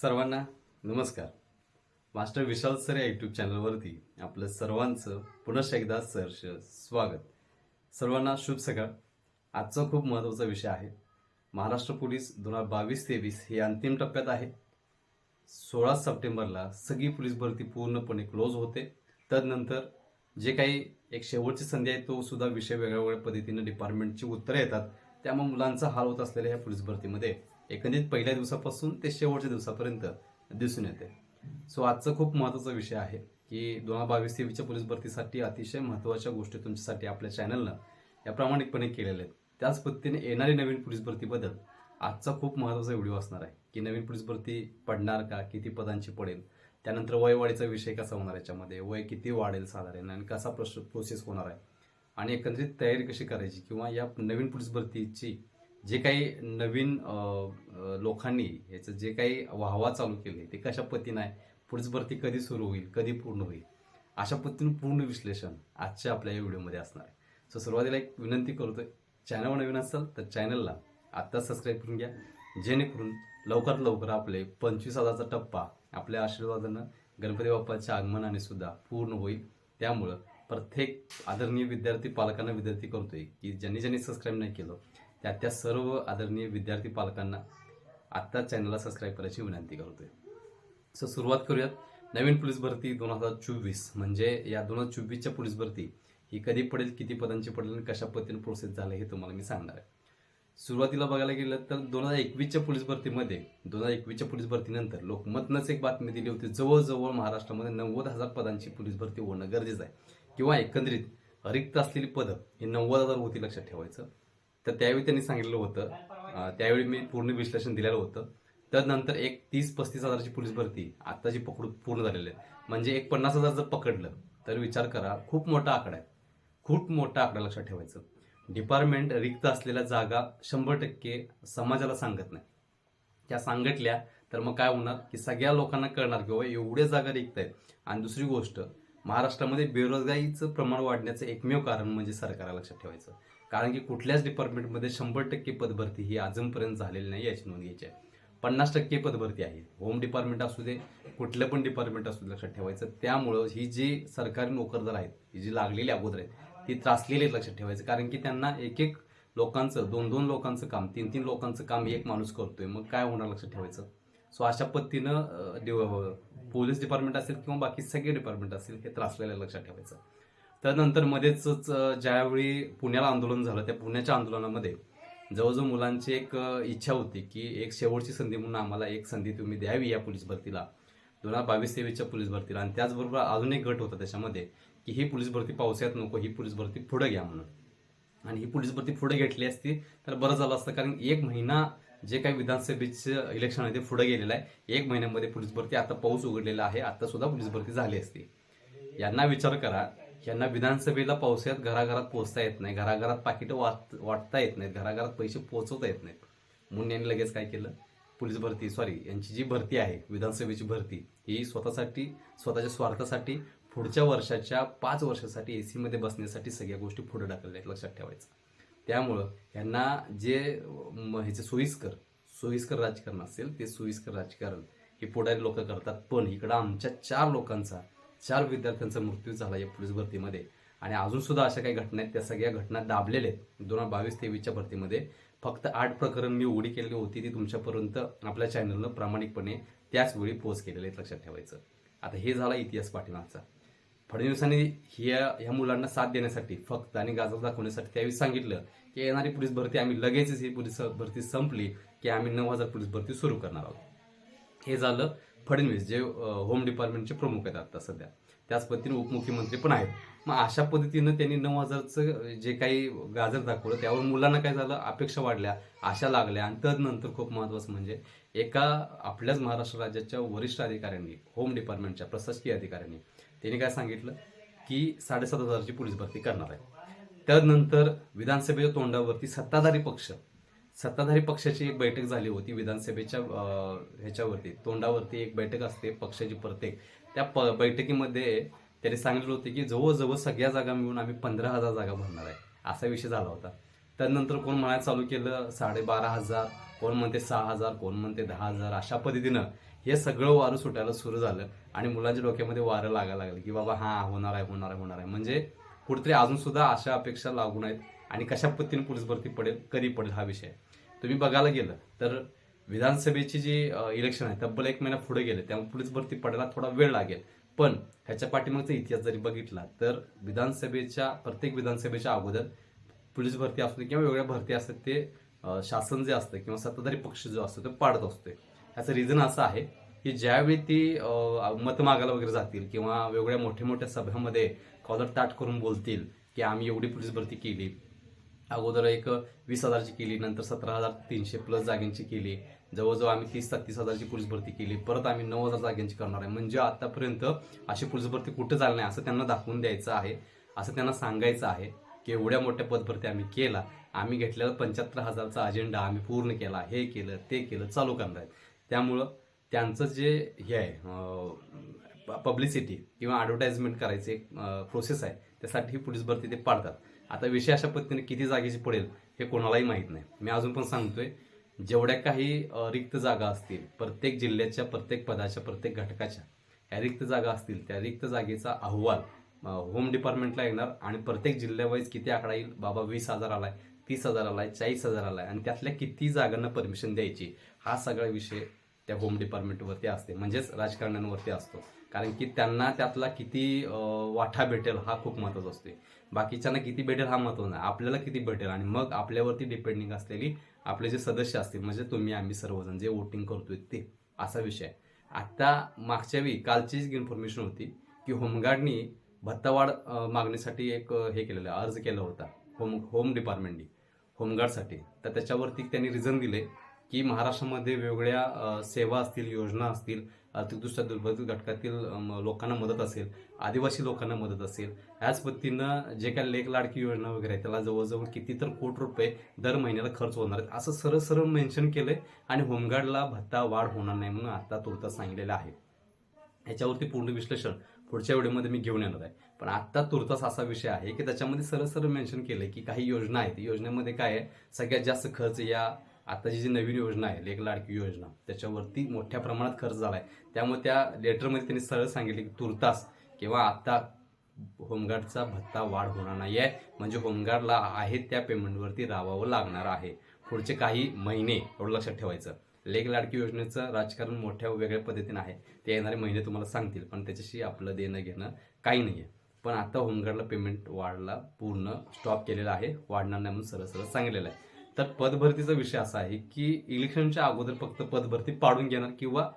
सर्वांना नमस्कार. Master Vishal sir या यूट्यूब चॅनलवरती आपलं सर्वांचं पुनश्च एकदा सहर्ष स्वागत. सर्वांना शुभ सकाळ. आजचा खूप महत्त्वाचा विषय आहे. महाराष्ट्र पोलीस दोन हजार बावीस तेवीस हे अंतिम टप्प्यात आहे. सोळा सप्टेंबरला सगळी पोलीस भरती पूर्णपणे क्लोज होते. तदनंतर जे काही एक शेवटची संधी आहे तो सुद्धा विषय वेगळ्या वेगळ्या पद्धतीने डिपार्टमेंटची उत्तरं येतात. त्यामुळे मुलांचा हाल होत असलेल्या ह्या पोलीस भरतीमध्ये एकंदरीत पहिल्या दिवसापासून ते शेवटच्या दिवसापर्यंत दिसून येते. सो आजचा खूप महत्त्वाचा विषय आहे की दोन हजार बावीस तेवीसच्या पोलीस भरतीसाठी अतिशय महत्त्वाच्या गोष्टी तुमच्यासाठी आपल्या चॅनलनं या प्रामाणिकपणे केलेल्या आहेत. त्याच पद्धतीने येणारी नवीन पोलीस भरतीबद्दल आजचा खूप महत्त्वाचा व्हिडिओ असणार आहे की नवीन पोलीस भरती पडणार का किती पदांची पडेल त्यानंतर वयवाढीचा विषय कसा होणार याच्यामध्ये वय किती वाढेल साधारण आणि कसा प्रोसेस होणार आहे आणि एकंदरीत तयारी कशी करायची किंवा या नवीन पोलीस भरतीची जे काही नवीन लोकांनी याचं जे काही वाहवा चालू केले ते कशा पद्धतीनं आहे? पुढची भरती कधी सुरू होईल? कधी पूर्ण होईल? अशा पद्धतीनं पूर्ण विश्लेषण आजच्या आपल्या या व्हिडिओमध्ये असणार आहे. सो सुरुवातीला एक विनंती करतोय चॅनलवर नवीन असाल तर चॅनलला आत्ता सबस्क्राईब करून घ्या. जेणेकरून लवकरात लवकर आपले पंचवीस हजारचा टप्पा आपल्या आशीर्वादानं गणपती बाप्पाच्या आगमनाने सुद्धा पूर्ण होईल. त्यामुळं प्रत्येक आदरणीय विद्यार्थी पालकांना विद्यार्थी करतोय की ज्यांनी ज्यांनी सबस्क्राईब नाही केलं त्या त्या सर्व आदरणीय विद्यार्थी पालकांना आत्ता चॅनलला सबस्क्राईब करायची विनंती करतोय. सो सुरुवात करूयात. नवीन पोलीस भरती दोन हजार चोवीस. म्हणजे या दोन हजार चोवीसच्या पोलीस भरती ही कधी पडेल किती पदांची पडेल आणि कशा पद्धतीने प्रोसेस झालं हे तुम्हाला मी सांगणार आहे. सुरुवातीला बघायला गेलं तर दोन हजार एकवीसच्या पोलीस भरतीमध्ये दोन हजार एकवीसच्या पोलीस भरतीनंतर लोकमतनंच एक बातमी दिली होती. जवळजवळ महाराष्ट्रामध्ये नव्वद हजार पदांची पोलीस भरती होणं गरजेचं आहे. किंवा एकंदरीत रिक्त असलेली पदं ही नव्वद हजार होती लक्षात ठेवायचं. तर त्यावेळी त्यांनी सांगितलं होतं. त्यावेळी मी पूर्ण विश्लेषण दिलेलं होतं. त्यानंतर एक तीस पस्तीस हजाराची पोलीस भरती आताची पकडून पूर्ण झालेली आहे. म्हणजे एक पन्नास हजार जर पकडलं तर विचार करा खूप मोठा आकडा आहे. खूप मोठा आकडा लक्षात ठेवायचं. डिपार्टमेंट रिक्त असलेल्या जागा शंभर टक्के समाजाला सांगत नाही. त्या सांगितल्या तर मग काय होणार की सगळ्या लोकांना कळणार की बाबा एवढ्या जागा रिक्त आहेत. आणि दुसरी गोष्ट महाराष्ट्रामध्ये बेरोजगारीचं प्रमाण वाढण्याचं एकमेव कारण म्हणजे सरकारला लक्षात ठेवायचं. कारण की कुठल्याच डिपार्टमेंटमध्ये शंभर टक्के पदभरती ही अजूनपर्यंत झालेली नाही याची नोंद घ्यायची आहे. पन्नास टक्के पदभरती आहे. होम डिपार्टमेंट असू दे कुठलं पण डिपार्टमेंट असू दे लक्षात ठेवायचं. त्यामुळं ही जी सरकारी नोकरदार आहेत ही जी लागलेली अगोदर आहेत ती त्रासलेली आहेत लक्षात ठेवायचं. कारण की त्यांना एक एक लोकांचं दोन दोन लोकांचं काम तीन तीन लोकांचं काम एक माणूस करतोय. मग काय होणार लक्षात ठेवायचं? सो अशा पद्धतीनं पोलीस डिपार्टमेंट असेल किंवा बाकी सगळे डिपार्टमेंट असेल हे त्रासलेलं लक्षात ठेवायचं. त्यानंतर मध्येच ज्यावेळी पुण्याला आंदोलन झालं त्या पुण्याच्या आंदोलनामध्ये जवळजवळ मुलांची एक इच्छा होती की एक शेवटची संधी म्हणून आम्हाला एक संधी तुम्ही द्यावी या पोलीस भरतीला. दोन हजार बावीस तेवीसच्या पोलीस भरतीला. आणि त्याचबरोबर अजून एक गट होता त्याच्यामध्ये की ही पोलीस भरती पावसाळ्यात नको ही पोलीस भरती पुढे घ्या म्हणून. आणि ही पोलीस भरती पुढे घेतली असती तर बरं झालं असतं कारण एक महिना जे काही विधानसभेचं इलेक्शन आहे ते पुढे गेलेलं आहे. एक महिन्यामध्ये पोलीस भरती आता पाऊस उघडलेला आहे आता सुद्धा पोलीस भरती झाली असती. यांना विचार करा यांना विधानसभेला पावसाळ्यात घराघरात पोहोचता येत नाही. घराघरात पाकिटं वाट वाटता येत नाहीत. घराघरात पैसे पोहोचवता येत नाहीत. म्हणून यांनी लगेच काय केलं? पोलीस भरती सॉरी यांची जी भरती आहे विधानसभेची भरती ही स्वतःसाठी स्वतःच्या स्वार्थासाठी पुढच्या वर्षाच्या पाच वर्षासाठी ए सीमध्ये बसण्यासाठी सगळ्या गोष्टी पुढे टाकलेल्या आहेत लक्षात ठेवायचं. त्यामुळं यांना जे ह्याचे सोयीस्कर सोयीस्कर राजकारण असेल ते सोयीस्कर राजकारण हे पुढारी लोक करतात. पण इकडं आमच्या चार लोकांचा चार विद्यार्थ्यांचा मृत्यू झाला या पोलीस भरतीमध्ये. आणि अजून सुद्धा अशा काही घटना आहेत त्या सगळ्या घटना दाबलेल्या आहेत. दोन हजार बावीस तेवीसच्या भरतीमध्ये फक्त आठ प्रकरण मी उडी केलेली होती ती तुमच्यापर्यंत आपल्या चॅनलनं प्रामाणिकपणे त्याच वेळी पोस्ट केलेले आहेत लक्षात ठेवायचं. आता हे झाला इतिहास पाठीमागचा. फडणवीसांनी ह्या ह्या मुलांना साथ देण्यासाठी फक्त आणि गाजर दाखवण्यासाठी त्यावेळी सांगितलं की येणारी पोलीस भरती आम्ही लगेचच ही पोलीस भरती संपली की आम्ही नऊ हजार पोलीस भरती सुरू करणार आहोत. हे झालं फडणवीस जे होम डिपार्टमेंटचे प्रमुख आहेत आता सध्या. त्याच पद्धतीने उपमुख्यमंत्री पण आहेत. मग अशा पद्धतीनं त्यांनी नऊ हजारचं जे काही गाजर दाखवलं त्यावर मुलांना काय झालं? अपेक्षा वाढल्या आशा लागल्या आणि तदनंतर खूप महत्त्वाचं म्हणजे एका आपल्याच महाराष्ट्र राज्याच्या वरिष्ठ अधिकाऱ्यांनी होम डिपार्टमेंटच्या प्रशासकीय अधिकाऱ्यांनी त्यांनी काय सांगितलं? की साडेसात हजारची पोलीस भरती करणार आहे त्यानंतर विधानसभेच्या तोंडावरती सत्ताधारी पक्ष सत्ताधारी पक्षाची एक बैठक झाली होती विधानसभेच्या ह्याच्यावरती. तोंडावरती एक बैठक असते पक्षाची प्रत्येक. त्या प बैठकीमध्ये त्यांनी सांगितलं होतं की जवळजवळ सगळ्या जागा मिळून आम्ही पंधरा हजार जागा भरणार आहे. असा विषय झाला होता. त्यानंतर कोण म्हणायला चालू केलं? साडेबारा हजार. कोण म्हणते सहा हजार? कोण म्हणते दहा हजार? अशा पद्धतीनं हे सगळं वारं सुटायला सुरू झालं आणि मुलांच्या डोक्यामध्ये वारं लागायला लागलं की बाबा हा होणार आहे होणार आहे होणार आहे. म्हणजे कुठेतरी अजून सुद्धा अशा अपेक्षा लागून आहेत आणि कशा पद्धतीने पोलीस भरती पडेल कधी पडेल हा विषय. आहे. तुम्ही बघायला गेलं तर विधानसभेची जी इलेक्शन आहे तब्बल एक महिना पुढे गेले त्यामुळे पोलीस भरती पडायला थोडा वेळ लागेल. पण ह्याच्या पाठीमागचा इतिहास जरी बघितला तर विधानसभेच्या प्रत्येक विधानसभेच्या अगोदर पोलीस भरती असते किंवा वेगळ्या भरती असतात ते शासन जे असतं किंवा सत्ताधारी पक्ष जो असतो तो पाडत असतो ह्याचं रिझन असं आहे की ज्यावेळी ती मत मागायला वगैरे जातील किंवा वेगळ्या मोठ्या मोठ्या सभामध्ये कॉलर ताट करून बोलतील की आम्ही एवढी पोलीस भरती केली अगोदर एक वीस हजारची केली नंतर सतरा हजार तीनशे प्लस जागेंची केली. जवळजवळ आम्ही तीस सत्तीस हजारची पोलीस भरती केली. परत आम्ही नऊ हजार जागेंची करणार आहे. म्हणजे आतापर्यंत अशी पोलीस भरती कुठं झाली नाही असं त्यांना दाखवून द्यायचं आहे असं त्यांना सांगायचं आहे की एवढ्या मोठ्या पदभरती आम्ही केला. आम्ही घेतलेला पंच्याहत्तर हजारचा अजेंडा आम्ही पूर्ण केला. हे केलं ते केलं चालू करणार आहे त्यामुळं त्यांचं जे हे आहे पब्लिसिटी किंवा ॲडव्हर्टाईजमेंट करायचे एक प्रोसेस आहे त्यासाठी पुलिस पोलीस भरती ते पाडतात. आता विषय अशा पद्धतीने किती जागेची पडेल हे कोणालाही माहीत नाही. मी अजून पण सांगतोय जेवढ्या काही रिक्त जागा असतील प्रत्येक जिल्ह्याच्या प्रत्येक पदाच्या प्रत्येक घटकाच्या ह्या रिक्त जागा असतील त्या रिक्त जागेचा अहवाल होम डिपार्टमेंटला येणार आणि प्रत्येक जिल्ह्यावाईज किती आकडा येईल? बाबा वीस हजार आलाय तीस हजार आलाय चाळीस हजार आलाय आणि त्यातल्या किती जागांना परमिशन द्यायची? हा सगळा विषय त्या होम डिपार्टमेंटवरती असते म्हणजेच राजकारण्यांवरती असतो. कारण की त्यांना त्यातला किती वाटा भेटेल हा खूप महत्त्वाचा असतो. बाकीच्यांना किती भेटेल हा महत्त्वाचा नाही आपल्याला किती भेटेल आणि मग आपल्यावरती डिपेंडिंग असलेली आपले जे सदस्य असतील म्हणजे तुम्ही आम्ही सर्वजण जे वोटिंग करतोय ते असा विषय आता मागच्या वेळी कालचीच इन्फॉर्मेशन होती की होमगार्डनी भत्तावाढ मागणीसाठी एक हे केलेलं आहे, अर्ज केला होता होम होम डिपार्टमेंटनी होमगार्डसाठी. तर त्याच्यावरती त्यांनी रिझन दिले की महाराष्ट्रामध्ये वेगवेगळ्या सेवा असतील योजना असतील अतिदृष्ट्या दुर्बल घटकातील लोकांना मदत असेल आदिवासी लोकांना मदत असेल ह्याच पद्धतीनं जे काही लेख लाडकी योजना वगैरे आहे त्याला जवळजवळ किती तर कोटी रुपये दर महिन्याला खर्च होणार आहेत. असं सरळ सरळ मेन्शन आहे आणि होमगार्डला भत्ता वाढ होणार नाही म्हणून आता तुर्तास सांगितलेलं आहे. ह्याच्यावरती पूर्ण विश्लेषण पुढच्या व्हिडिओमध्ये मी घेऊन येणार आहे. पण आत्ता तुर्तास असा विषय आहे की त्याच्यामध्ये सरळ सरळ मेन्शन आहे की काही योजना आहेत. योजनेमध्ये काय आहे? सगळ्यात जास्त खर्च या आताची जी नवीन योजना आहे लेख लाडकी योजना त्याच्यावरती मोठ्या प्रमाणात खर्च झाला आहे त्यामुळे त्या लेटरमध्ये त्यांनी सरळ सांगितले की तुर्तास किंवा आता होमगार्डचा भत्ता वाढ होणार नाही आहे म्हणजे होमगार्डला आहे त्या पेमेंटवरती राबावं लागणार आहे. पुढचे काही महिने एवढं लक्षात ठेवायचं. लेख लाडकी योजनेचं राजकारण मोठ्या वेगळ्या पद्धतीनं आहे. ते येणारे महिने तुम्हाला सांगतील पण त्याच्याशी आपलं देणं घेणं काही नाही आहे पण आता होमगार्डला पेमेंट वाढला पूर्ण स्टॉप केलेला आहे वाढणार नाही म्हणून सरळ सरळ सांगितलेलं आहे. तर पदभरतीचा विषय असा आहे की इलेक्शनच्या अगोदर फक्त पदभरती पाडून घेणार किंवा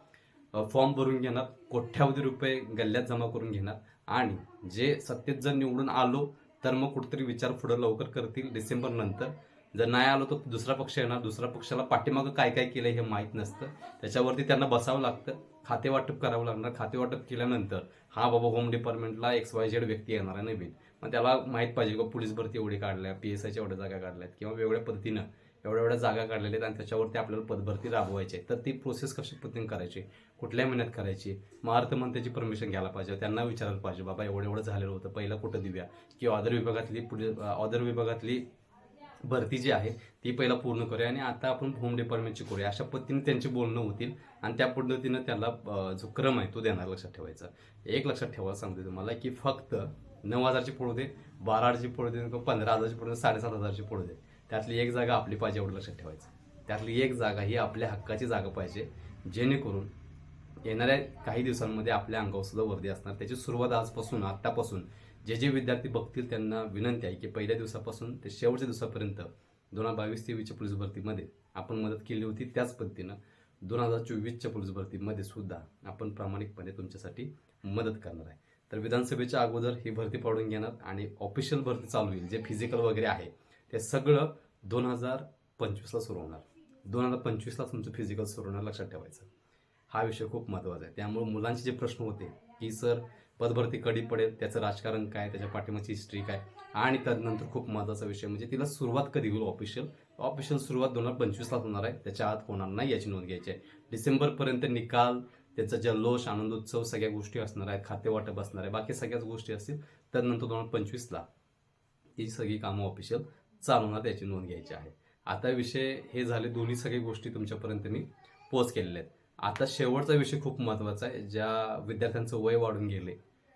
फॉर्म भरून घेणार कोट्यावधी रुपये गल्ल्यात जमा करून घेणार आणि जे सत्तेत जर निवडून आलो तर मग कुठेतरी विचार पुढे लवकर करतील डिसेंबर नंतर. जर नाही आलो तर दुसरा पक्ष येणार दुसऱ्या पक्षाला पाठीमागं काय काय केलं हे माहीत नसतं. त्याच्यावरती त्यांना बसावं लागतं खाते वाटप करावं लागणार. खाते वाटप केल्यानंतर हा बाबा होम डिपार्टमेंटला एक्स वाय झेड व्यक्ती येणार आहे नवीन. मग त्याला माहीत पाहिजे किंवा पोलीस भरती एवढी काढल्या पी एस आयच्या एवढ्या जागा काढल्यात किंवा वेगवेगळ्या पद्धतीनं एवढ्या एवढ्या जागा काढलेल्या आहेत आणि त्याच्यावरती आपल्याला पदभरती राबवायची आहे तर ती प्रोसेस कशा पद्धतीने करायची? कुठल्या महिन्यात करायची? मग अर्थमंत्र्याची परमिशन घ्यायला पाहिजे. त्यांना विचारायला पाहिजे बाबा एवढं एवढं झालेलं होतं. पहिला कुठं देऊया? किंवा ऑदर विभागातली पुढे ऑदर विभागातली भरती जी आहे ती पहिला पूर्ण करूया आणि आता आपण होम डिपार्टमेंटची करूया. अशा पद्धतीने त्यांचे बोलणं होतील आणि त्या पद्धतीनं त्याला जो क्रम आहे तो देणार लक्षात ठेवायचा. एक लक्षात ठेवा सांगते तुम्हाला की फक्त नऊ हजारची पडू दे बारा हजारची पडू दे किंवा पंधरा हजारची पडू साडेसात हजारची पडू दे. त्यातली एक जागा आपली पाहिजे एवढं लक्षात ठेवायचं. त्यातली एक जागा ही आपल्या हक्काची जागा पाहिजे जेणेकरून येणाऱ्या काही दिवसांमध्ये आपल्या अंगावर सुद्धा वर्दी असणार. त्याची सुरुवात आजपासून आत्तापासून जे जे विद्यार्थी बघतील त्यांना विनंती आहे की पहिल्या दिवसापासून ते शेवटच्या दिवसापर्यंत दोन हजार बावीस तेवीसच्या पोलीस भरतीमध्ये आपण मदत केली होती त्याच पद्धतीनं दोन हजार चोवीसच्या पोलीस भरतीमध्ये सुद्धा आपण प्रामाणिकपणे तुमच्यासाठी मदत करणार आहे. तर विधानसभेच्या अगोदर ही भरती पाडून घेणार आणि ऑफिशियल भरती चालू होईल. जे फिजिकल वगैरे आहे ते सगळं दोन हजार पंचवीसला सुरू होणार. दोन हजार पंचवीसला तुमचं फिजिकल सुरू होणार लक्षात ठेवायचं. हा विषय खूप महत्त्वाचा आहे. त्यामुळे मुलांचे जे प्रश्न होते की सर पदभरती कडी पडेल त्याचं राजकारण काय त्याच्या पाठिंबाची हिस्ट्री काय आणि त्यानंतर खूप महत्त्वाचा विषय म्हणजे तिला सुरुवात कधी होईल ऑफिशियल ऑफिशियल सुरुवात दोन हजार पंचवीसलाच होणार आहे. त्याच्या आत होणार नाही याची नोंद घ्यायची आहे. डिसेंबरपर्यंत निकाल त्याचा जल्लोष आनंदोत्सव सगळ्या गोष्टी असणार आहेत खाते वाटप असणार आहे बाकी सगळ्याच गोष्टी असतील त्यानंतर दोन हजार पंचवीसला ही सगळी कामं ऑफिशियल चालवणार त्याची नोंद घ्यायची आहे. आता विषय हे झाले दोन्ही सगळी गोष्टी तुमच्यापर्यंत मी पोच केलेल्या आहेत. आता शेवटचा विषय खूप महत्त्वाचा आहे ज्या विद्यार्थ्यांचं वय वाढून गेले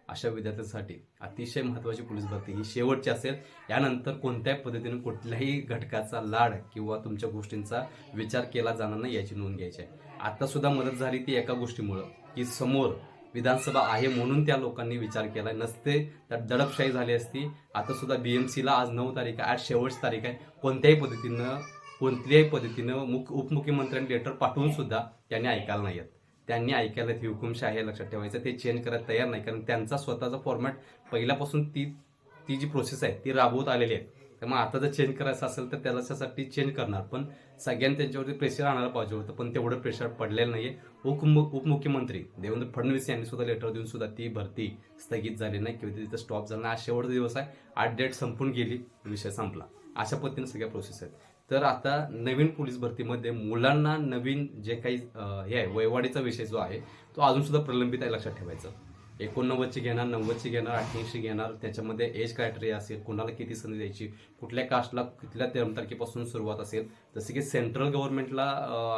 अशा विद्यार्थ्यांसाठी अतिशय महत्त्वाची पोलीस भरती ही शेवटची असेल. यानंतर कोणत्याही पद्धतीने कुठल्याही घटकाचा लाड किंवा तुमच्या गोष्टींचा विचार केला जाणार नाही याची नोंद घ्यायची आहे. आत्तासुद्धा मदत झाली ती एका गोष्टीमुळं की समोर विधानसभा आहे म्हणून त्या लोकांनी विचार केला नसते तर दडपशाही झाली असती. आता सुद्धा सीला आज नऊ तारीख आहे आज शेवटची तारीख आहे. कोणत्याही पद्धतीनं कोणत्याही पद्धतीनं मुख उपमुख्यमंत्र्यांनी लेटर पाठवून सुद्धा त्यांनी ऐकायला नाही आहेत त्यांनी ऐकायला ती हुकुमशाही आहे लक्षात ठेवायचं. ते चेंज करायला तयार नाही कारण त्यांचा स्वतःचा फॉर्मॅट पहिल्यापासून ती ती जी प्रोसेस आहे ती राबवत आलेली आहे. त्यामुळे आता जर चेंज करायचं असेल तर त्याच्यासाठी चेंज करणार. पण सगळ्यांनी त्यांच्यावरती प्रेशर आणायला पाहिजे होतं पण तेवढं प्रेशर पडलेलं नाही आहे उपमु उपमुख्यमंत्री देवेंद्र फडणवीस यांनी सुद्धा लेटर देऊन सुद्धा ती भरती स्थगित झाली नाही किंवा तिथं स्टॉप झाला नाही. शेवटचा दिवस आहे. आठ डेट संपून गेली विषय संपला. अशा पद्धतीने सगळ्या प्रोसेस आहेत. तर आता नवीन पोलीस भरतीमध्ये मुलांना नवीन जे काही हे आहे वयवाडीचा विषय जो आहे तो अजून सुद्धा प्रलंबित आहे लक्षात ठेवायचं. एकोणनव्वदची घेणार नव्वदची घेणार अठ्ठ्याऐंशी घेणार त्याच्यामध्ये एज क्रायटेरिया असेल कोणाला किती संधी द्यायची कुठल्या कास्टला कुठल्या तेरा तारखेपासून सुरुवात असेल जसे की सेंट्रल गव्हर्नमेंटला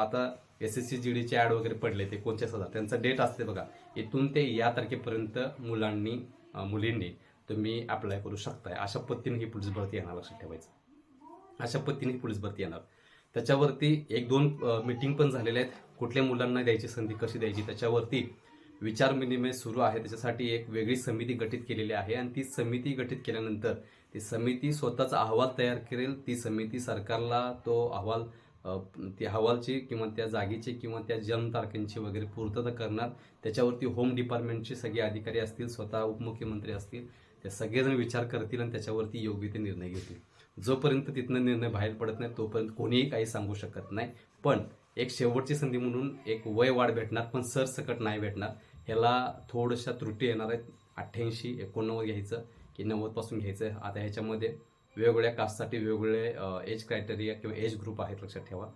आता एस एस सी जी डीचे ॲड वगैरे पडले ते कोणत्या हजार त्यांचा डेट असते बघा. इथून ते या तारखेपर्यंत मुलांनी मुलींनी तुम्ही अप्लाय करू शकताय. अशा पद्धतीने ही पोलीस भरती येणार लक्षात ठेवायचं. अशा पद्धतीने पोलीस भरती येणार. त्याच्यावरती एक दोन मीटिंग पण झालेल्या आहेत. कुठल्या मुलांना द्यायची संधी कशी द्यायची? त्याच्यावरती विचार विनिमय सुरू आहे. त्याच्यासाठी एक वेगळी समिती गठीत केलेली आहे आणि ती समिती गठीत केल्यानंतर ती समिती स्वतःचा अहवाल तयार करेल. ती समिती सरकारला तो अहवाल ती अहवालची किंवा त्या जागेची किंवा त्या जन्मतारखांची वगैरे पूर्तता करणार. त्याच्यावरती होम डिपार्टमेंटचे सगळे अधिकारी असतील स्वतः उपमुख्यमंत्री असतील ते सगळेजण विचार करतील आणि त्याच्यावरती योग्य ते निर्णय घेतील. जोपर्यंत तिथनं निर्णय बाहेर पडत नाही तोपर्यंत कोणीही काही सांगू शकत नाही. पण एक शेवटची संधी म्हणून एक वय वाढ भेटणार पण सरसकट नाही भेटणार. ह्याला थोड्याशा त्रुटी येणार आहेत. अठ्ठ्याऐंशी एकोणनव्वद घ्यायचं की नव्वदपासून घ्यायचं. आता ह्याच्यामध्ये वेगवेगळ्या कास्टसाठी वेगवेगळे एज क्रायटेरिया किंवा एज ग्रुप आहेत लक्षात ठेवा.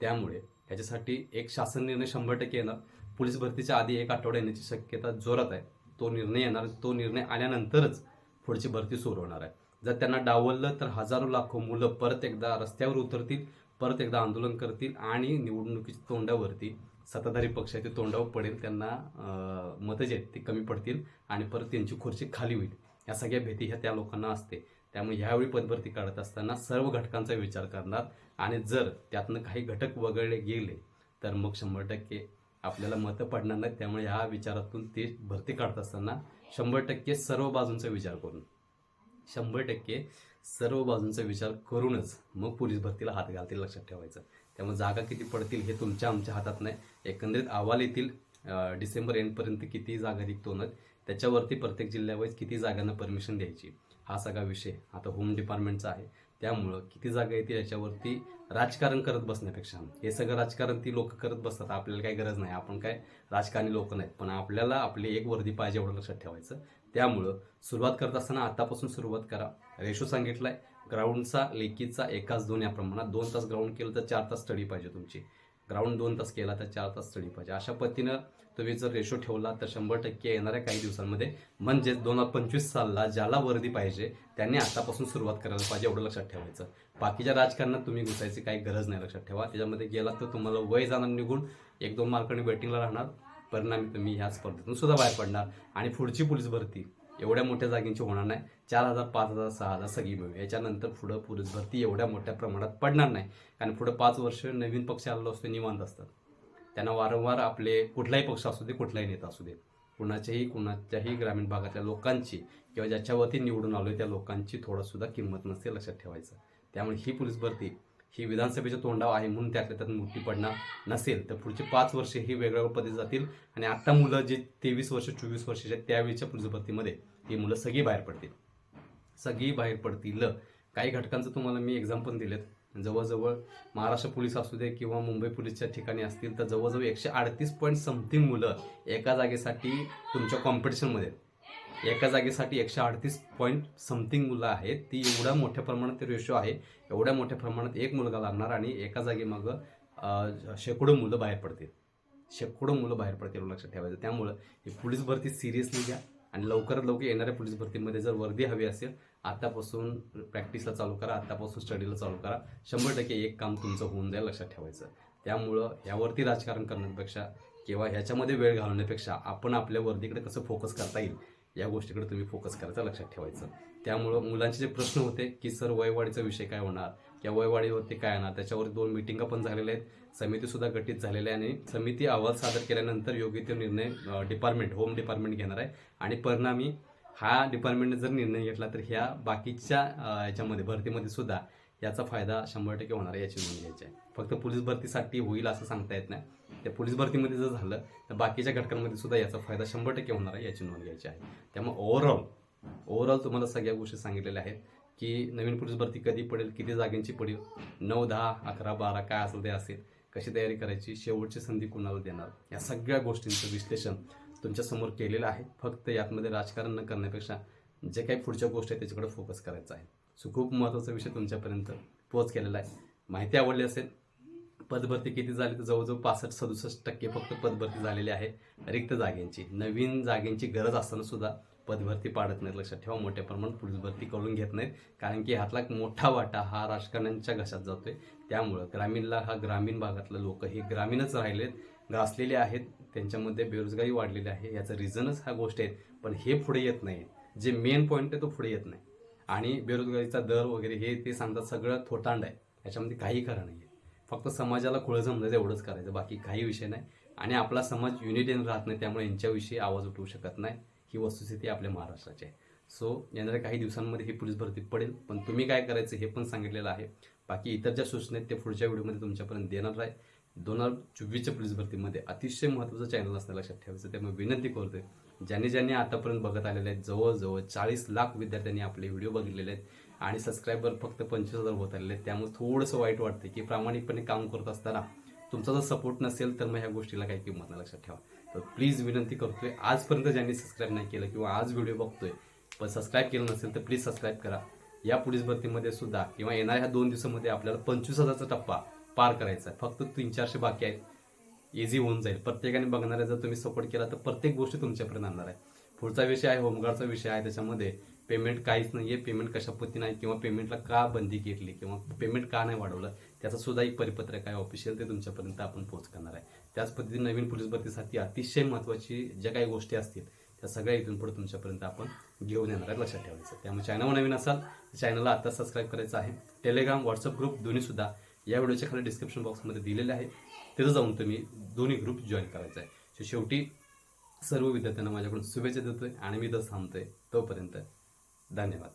त्यामुळे ह्याच्यासाठी एक शासन निर्णय शंभर टक्के येणार. पोलीस भरतीच्या आधी एक आठवडा येण्याची शक्यता जोरात आहे. तो निर्णय येणार तो निर्णय आल्यानंतरच पुढची भरती सुरू होणार आहे. जर त्यांना डावललं तर हजारो लाखो मुलं परत एकदा रस्त्यावर उतरतील परत एकदा आंदोलन करतील आणि निवडणुकीच्या तोंडावरती सत्ताधारी पक्षाच्या तोंडावर पडेल त्यांना मतं जे आहेत ते कमी पडतील आणि परत त्यांची खुर्ची खाली होईल. या सगळ्या भीती ह्या त्या लोकांना असते. त्यामुळे ह्यावेळी पदभरती काढत असताना सर्व घटकांचा विचार करणार आणि जर त्यातनं काही घटक वगळले गेले तर मग शंभर टक्के आपल्याला मतं पडणार नाहीत. त्यामुळे ह्या विचारातून ते भरती काढत असताना शंभर टक्के सर्व बाजूंचा विचार करून शंभर टक्के सर्व बाजूंचा विचार करूनच मग पोलीस भरतीला हात घालतील लक्षात ठेवायचं. त्यामुळे जागा किती पडतील हे तुमच्या आमच्या हातात नाही. एकंदरीत अहवाल येतील डिसेंबर एंडपर्यंत किती जागा रिक्त होणार त्याच्यावरती प्रत्येक जिल्ह्यावाईज किती जागांना परमिशन द्यायची हा सगळा विषय आता होम डिपार्टमेंटचा आहे. त्यामुळं किती जागा येतील याच्यावरती राजकारण करत बसण्यापेक्षा हे सगळं राजकारण ती लोक करत बसतात आपल्याला काही गरज नाही आपण काय राजकारणी लोक नाहीत पण आपल्याला आपली एक वर्दी पाहिजे एवढं लक्षात ठेवायचं. त्यामुळं सुरुवात करत असताना आतापासून सुरुवात करा. रेशो सांगितलाय ग्राउंडचा लेकीचा एकाच दोन या प्रमाणात. दोन तास ग्राउंड केलं तर चार तास स्टडी पाहिजे तुमची. ग्राउंड दोन तास केला तर चार तास स्टडी पाहिजे. अशा पद्धतीनं तुम्ही जर रेशो ठेवला तर शंभर टक्के येणाऱ्या काही दिवसांमध्ये म्हणजे दोन हजार पंचवीस सालला ज्याला वर्दी पाहिजे त्यांनी आतापासून सुरुवात करायला पाहिजे एवढं लक्षात ठेवायचं. बाकीच्या राजकारणात तुम्ही घुसायची काही गरज नाही लक्षात ठेवा. त्याच्यामध्ये गेला तर तुम्हाला वय जाणार निघून एक दोन मार्कांनी वेटिंगला राहणार. परिणामी तुम्ही ह्या स्पर्धेतून सुद्धा बाहेर पडणार. आणि पुढची पोलीस भरती एवढ्या मोठ्या जागेची होणार नाही. चार हजार पाच हजार सहा हजार सगळी मिळू. याच्यानंतर पुढं पोलीस भरती एवढ्या मोठ्या प्रमाणात पडणार नाही. कारण पुढं पाच वर्ष नवीन पक्ष आलेला असतो निवांत असतात. त्यांना वारंवार आपले कुठलाही पक्ष असू दे कुठलाही नेता असू दे कुणाच्याही कुणाच्याही ग्रामीण भागातल्या लोकांची किंवा ज्याच्यावरती निवडून आलोय त्या लोकांची थोडंसुद्धा किंमत नसते लक्षात ठेवायचं. त्यामुळे ही पोलीस भरती ही विधानसभेच्या तोंडावर आहे म्हणून त्यातल्या त्यात मोठी पडणार नसेल. तर पुढचे पाच वर्ष ही वेगवेगळ्या पद्धती जातील. आणि आता मुलं जे तेवीस वर्ष चोवीस वर्षाच्या त्यावेळीच्या पुरुषपतीमध्ये ही मुलं सगळी बाहेर पडतील. सगळी बाहेर पडतील. काही घटकांचं तुम्हाला मी एक्झाम्पल दिलेत. जवळजवळ महाराष्ट्र पोलीस असू दे किंवा मुंबई पोलीसच्या ठिकाणी असतील तर जवळजवळ एकशे अडतीस पॉईंट समथिंग मुलं एका जागेसाठी तुमच्या कॉम्पिटिशनमध्ये एका जागेसाठी एकशे अडतीस पॉईंट समथिंग मुलं आहेत. ती एवढ्या मोठ्या प्रमाणात ते रेशो आहे. एवढ्या मोठ्या प्रमाणात एक मुलगा लागणार आणि एका जागेमागं शेकडो मुलं बाहेर पडतील. शेकडो मुलं बाहेर पडतील लक्षात ठेवायचं. त्यामुळं ही पोलीस भरती सिरियसली घ्या आणि लवकरात लवकर येणाऱ्या पोलीस भरतीमध्ये जर वर्दी हवी असेल आतापासून प्रॅक्टिसला चालू करा आतापासून स्टडीला चालू करा. शंभर टक्के एक काम तुमचं होऊन जाईल लक्षात ठेवायचं. त्यामुळं यावरती राजकारण करण्यापेक्षा किंवा ह्याच्यामध्ये वेळ घालवण्यापेक्षा आपण आपल्या वर्दीकडे कसं फोकस करता येईल या गोष्टीकडे तुम्ही फोकस करायचं लक्षात ठेवायचं. त्यामुळं मुलांचे जे प्रश्न होते की सर वयवाढीचा विषय काय होणार? किंवा वयवाढीवरती काय येणार त्याच्यावर दोन मिटिंगा पण झालेल्या आहेत. समितीसुद्धा गठीत झालेल्या आहे आणि समिती अहवाल सादर केल्यानंतर योग्य ते निर्णय डिपार्टमेंट होम डिपार्टमेंट घेणार आहे. आणि परिणामी हा डिपार्टमेंटने जर निर्णय घेतला तर ह्या बाकीच्या याच्यामध्ये भरतीमध्ये सुद्धा याचा फायदा शंभर टक्के होणार आहे याची नोंद घ्यायची आहे. फक्त पोलीस भरतीसाठी होईल असं सांगता येत नाही. त्या पोलीस भरतीमध्ये जर झालं तर बाकीच्या घटकांमध्ये सुद्धा याचा फायदा शंभर टक्के होणार आहे याची नोंद घ्यायची आहे. त्यामुळे ओव्हरऑल ओव्हरऑल तुम्हाला सगळ्या गोष्टी सांगितलेल्या आहेत की नवीन पोलीस भरती कधी पडेल किती जागेंची पडेल नऊ दहा अकरा बारा काय असेल ते असेल कशी तयारी करायची शेवटची संधी कुणाला देणार? या सगळ्या गोष्टींचं विश्लेषण तुमच्यासमोर केलेलं आहे. फक्त यातमध्ये राजकारण न करण्यापेक्षा जे काही पुढच्या गोष्टी आहेत त्याच्याकडे फोकस करायचं आहे. सो खूप महत्त्वाचा विषय तुमच्यापर्यंत पोच केलेला आहे. माहिती आवडली असेल पदभरती किती झाली तर जवळजवळ पासष्ट सदुसष्ट टक्के फक्त पदभरती झालेली आहे रिक्त जागेंची. नवीन जागेंची गरज असताना सुद्धा पदभरती पाडत नाहीत लक्षात ठेवा. मोठ्या प्रमाणात पोलीस भरती करून घेत नाहीत कारण की ह्यातला एक मोठा वाटा हा राजकारण्यांच्या घशात जातोय. त्यामुळं ग्रामीणला हा ग्रामीण भागातलं लोक हे ग्रामीणच राहिलेत ग्रासलेले आहेत त्यांच्यामध्ये बेरोजगारी वाढलेली आहे याचं रिझनच ह्या गोष्टी आहेत पण हे पुढे येत नाही. जे मेन पॉईंट आहे तो पुढे येत नाही. आणि बेरोजगारीचा दर वगैरे हे ते सांगतात सगळं थोटांड आहे. याच्यामध्ये काही खरं नाही आहे फक्त समाजाला खुळं समजायचं एवढंच करायचं. बाकी काही विषय नाही. आणि आपला समाज युनिटीन राहत नाही त्यामुळे यांच्याविषयी आवाज उठवू शकत नाही. ही वस्तुस्थिती आपल्या महाराष्ट्राची आहे. सो येणाऱ्या काही दिवसांमध्ये ही पोलीस भरती पडेल. पण तुम्ही काय करायचं हे पण सांगितलेलं आहे. बाकी इतर ज्या सूचना आहेत ते पुढच्या व्हिडिओमध्ये तुमच्यापर्यंत देणार आहे. दोन हजार चोवीसच्या पोलीस भरतीमध्ये अतिशय महत्त्वाचं चॅनल असणं लक्षात ठेवायचं. त्यामुळे विनंती करतोय ज्यांनी ज्यांनी आतापर्यंत बघत आलेले आहेत जवळजवळ चाळीस लाख विद्यार्थ्यांनी आपले व्हिडिओ बघितलेले आहेत आणि सबस्क्रायबर फक्त पंचवीस हजार होत आलेले आहेत. त्यामुळे थोडंसं वाईट वाटतं की प्रामाणिकपणे काम करत असताना तुमचा जर सपोर्ट नसेल तर मग ह्या गोष्टीला काही किंमत नाही लक्षात ठेवा. तर प्लीज विनंती करतोय आजपर्यंत ज्यांनी सबस्क्राईब नाही केलं किंवा आज व्हिडिओ बघतोय पण सबस्क्राईब केलं नसेल तर प्लीज सबस्क्राईब करा. या पोलीस भरतीमध्ये सुद्धा किंवा येणाऱ्या ह्या दोन दिवसामध्ये आपल्याला पंचवीस हजारचा टप्पा पार करायचा आहे फक्त तीन चारशे बाकी आहेत. इझी होऊन जाईल. प्रत्येकाने बघणाऱ्या जर तुम्ही सपोर्ट केला तर प्रत्येक गोष्ट तुमच्यापर्यंत आणणार आहे. पुढचा विषय आहे होमगार्डचा विषय आहे. त्याच्यामध्ये पेमेंट काहीच नाही आहे पेमेंट कशा पद्धतीने आहे किंवा पेमेंटला का बंदी घेतली किंवा पेमेंट का नाही वाढवलं त्याचं सुद्धा एक परिपत्रक आहे. ऑफिशियल ते तुमच्यापर्यंत आपण पोहोच करणार आहे. त्याच पद्धतीने नवीन पोलीस भरतीसाठी अतिशय महत्त्वाची ज्या काही गोष्टी असतील त्या सगळ्या इथून पुढे तुमच्यापर्यंत आपण घेऊन येणार आहे लक्षात ठेवायचं त्यामुळे चॅनल नवीन असाल चॅनलला आता सबस्क्राईब करायचं आहे. टेलिग्राम व्हॉट्सअप ग्रुप दोन्हीसुद्धा या व्हिडिओच्या खाली डिस्क्रिप्शन बॉक्समध्ये दिलेलं आहे. तिथं जाऊन तुम्ही दोन्ही ग्रुप जॉईन करायचा आहे. शेवटी सर्व विद्यार्थ्यांना माझ्याकडून शुभेच्छा देतोय आणि मी इथं थांबतोय तोपर्यंत धन्यवाद.